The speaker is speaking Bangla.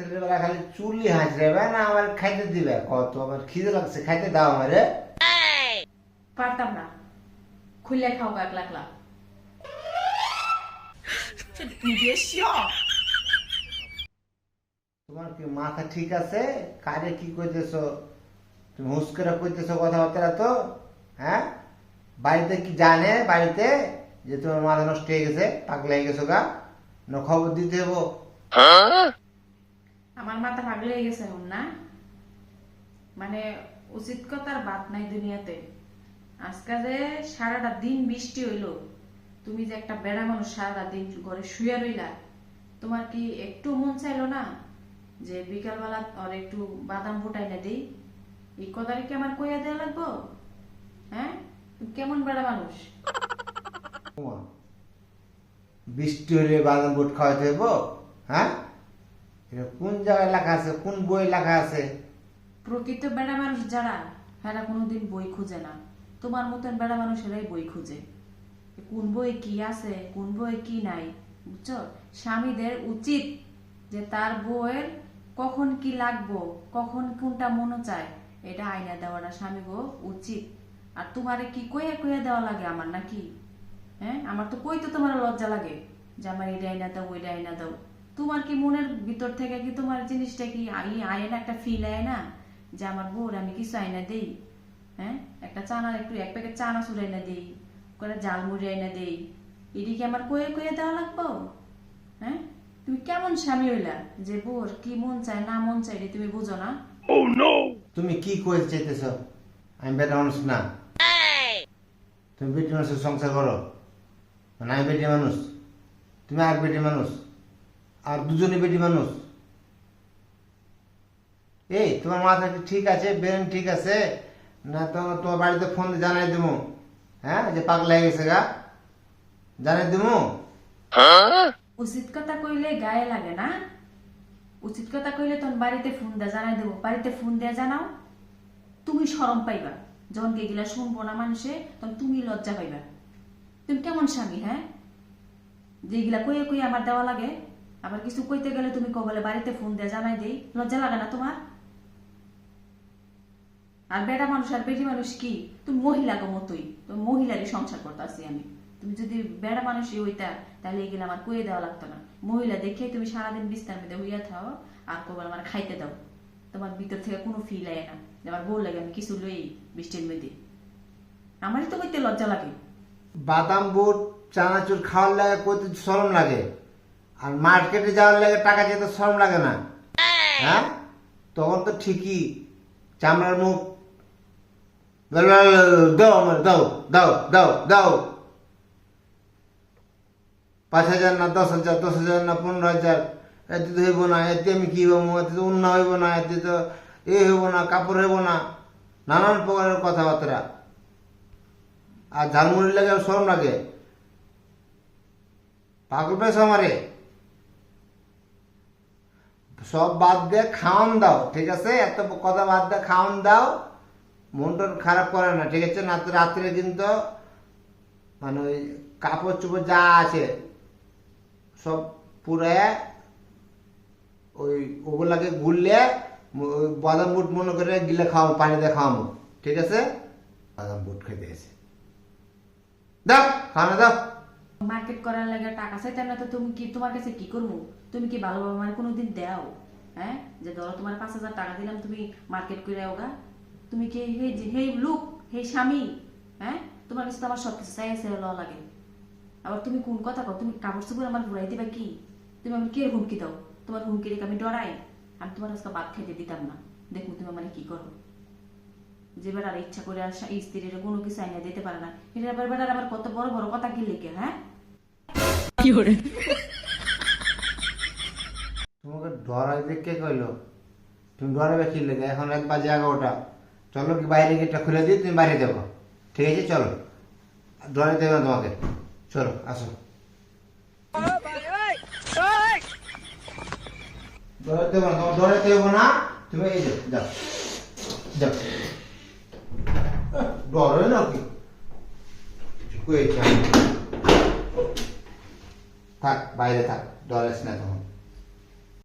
রাত্রের বেলা খালি না আমার খাইতে দিবে। কত আমার খিদে লাগছে খাইতে দাও আমারে। পারতাম না। খুললে খাও তোমার কি মাথা ঠিক আছে? কাজে কি কইতেছো? তুমি হুস করে কইতেছো কথাবার্তা তো হ্যাঁ? বাড়িতে কি জানে বাড়িতে? যে তোমার মাথা নষ্ট হয়ে গেছে পাগলা হয়ে গেছো গা। না খবর দিতে হব আমার মাথা পাগলে হয়ে গেছে এখন, না? মানে উচিত কথার বাদ নাই দুনিয়াতে। আজকে যে সারাটা দিন বৃষ্টি হইল, তুমি যে একটা বেড়া মানুষ সারাটা দিন ঘরে শুয়ে রইলা, তোমার কি একটু মন চাইলো না যে বিকালবেলা আর একটু বাদাম ফুটাই না দিই? এই কথাটা কি আমার কইয়া দেওয়া লাগবো? হ্যাঁ? কেমন বেড়া মানুষ? বৃষ্টি হলে বাদাম বুট খাওয়াতে হ্যাঁ? কোন জায়গায় লেখা আছে? কোন বই লেখা আছে? প্রকৃত বেড়া মানুষ যারা এরা কোনোদিন বই খুঁজে না। তোমার মতন বেড়া মানুষেরাই বই খুঁজে। কোন বই কি আছে, কোন বই কি নাই, বুঝছ? স্বামীদের উচিত যে তার বইয়ের কখন কি লাগবো, কখন কোনটা মনে চায়, এটা আইনা দেওয়াটা স্বামী গো উচিত। আর তোমারে কি কইয়া কইয়া দেওয়া লাগে আমার নাকি? হ্যাঁ? আমার তো কইতে তোমার লজ্জা লাগে যে আমার এটা আইনা দাও, ওইটা আইনা দাও। তোমার কি মনের ভিতর থেকে কি তোমার জিনিসটা কি আই আয় না একটা ফিল আয় না? যে আমার বউর আমি কিছু আইনা দেই হ্যাঁ? একটা চানা একটু এক প্যাকেট চানা সুর আইনা দেই করে জালমুড়ি আইনা দেই। এটি কি আমার কয়ে কয়ে দেওয়া লাগবো? হ্যাঁ? তুমি কেমন স্বামী হইলা যে বোর কি মন চায় না মন চায় তুমি বুঝো না? তুমি কি কইতে চাইতেছ? আমি বেটা মানুষ না। তুমি বেটি মানুষের সংসার করো। মানে আমি বেটি মানুষ। তুমি আর বেটি মানুষ। আর দুজনে বেটি মানুষ? এই, তোমার মাথা ঠিক আছে, ব্রেন ঠিক আছে? না তো তোমার বাড়িতে ফোন জানাই দেবো। হ্যাঁ যে পাগলা হয়ে গেছে গা। জানাই দেবো? উচিত কথা কইলে গায়ে লাগে না। উচিত কথা কইলে তখন বাড়িতে ফোন দিয়ে জানাই দেবো। বাড়িতে ফোন দিয়ে জানাও, তুমি শরম পাইবা। যখন এগুলা শুনব না মানুষে, তখন তুমি লজ্জা পাইবা। তুমি কেমন স্বামী হ্যাঁ? যেগুলা কইয়ে কইয়ে আমার দেওয়া লাগে আবার কিছু কইতে গেলে তুমি কবলে বাড়িতে ফোন দিয়ে জানাই দেই। লজ্জা লাগে না তোমার? আর বেটা মানুষ আর বেটি মানুষ কি? তুমি মহিলা গো মতোই। তুমি মহিলারই সংসার করতে আসি আমি। তুমি যদি বেড়া মানুষই হইতা, তাহলে এগুলো আমার কয়ে দেওয়া লাগতো না। মহিলা দেখে তুমি সারাদিন বিস্তার মধ্যে হইয়া থাও, আর কবল আমার খাইতে দাও। তোমার ভিতর থেকে কোনো ফিল আয় না। আমার বউ লাগে আমি কিছু লই বৃষ্টির মধ্যে। আমারই তো কইতে লজ্জা লাগে। বাদাম বুট, চানাচুর খাওয়ার লাগে করতে শরম লাগে। আর মার্কেটে যাওয়ার লাগে টাকা যেতে শরম লাগে না। হ্যাঁ? তখন তো ঠিকই চামড়ার মুখ দাও আমার, দাও দাও দাও দাও। পাঁচ হাজার না দশ হাজার দশ হাজার না পনেরো হাজার, এতে তো হইব না, এতে আমি কি হব, এতে তো উন্না হইব না, এতে তো এ হইব না, কাপড় হইব না, নানান প্রকারের কথাবার্তা। আর ঝালমুড়ি লাগে শরম লাগে। পাগল পেয়েছ আমারে? সব বাদ দিয়ে খাওয়ান দাও, ঠিক আছে? এত কথা বাদ দিয়ে খাওয়ান দাও। মন টন খারাপ করে না, ঠিক আছে? না তো রাত্রে কিন্তু মানে ওই কাপড় চোপড় যা আছে, সব পুরে ওই ওগুলাকে গুললে বাদাম বুট মনে করে গিলে খাওয়াবো দিয়ে খাওয়াবো, ঠিক আছে? বাদাম বুট খেতে এসে। দাও, খাওয়ানো দাও। মার্কেট করার লাগে, টাকা চাইতাম না, তো তুমি কি, তোমার কাছে কি করব? তুমি কি ভালো ভালোভাবে মানে কোনোদিন দেও? হ্যাঁ? যে ধরো তোমার পাঁচ হাজার টাকা দিলাম, তুমি মার্কেট করে ওগা তুমি কি হেই হেই লুক হেই স্বামী হ্যাঁ? তোমার কাছে তো আমার সব কিছু চাই আছে ল লাগে। আবার তুমি কোন কথা কও? তুমি কাপড় চোপড় আমার ঘুরাই দিবা কি? তুমি আমি কে হুমকি দাও? তোমার হুমকি রেখে আমি ডরাই। আমি তোমার আজকে ভাত খাইতে দিতাম না। দেখুন তুমি মানে কি করো? যে বেড়ার ইচ্ছা করে আর স্ত্রীর কোনো কিছু আইনা দিতে পারে না। এটা বেড়ার আবার কত বড় বড় কথা কি লিখে হ্যাঁ? তোমাকে ডরাইতে কে কইলো? তুমি ডরাবে কি এখন এক বাজে এগারোটা। চলো কি বাইরে গেটটা খুলে দিই, তুমি বাইরে যাব ঠিক আছে, চলো। ডরাইতে হবে না তোমাকে। চলো, আসো। ডরাইতে হবে না তোমার ডরাইতে না। তুমি এই যাও। যাও। যাও ডরে না কি কয়েছে থাক বাইরে থাক ডরাইস না তখন।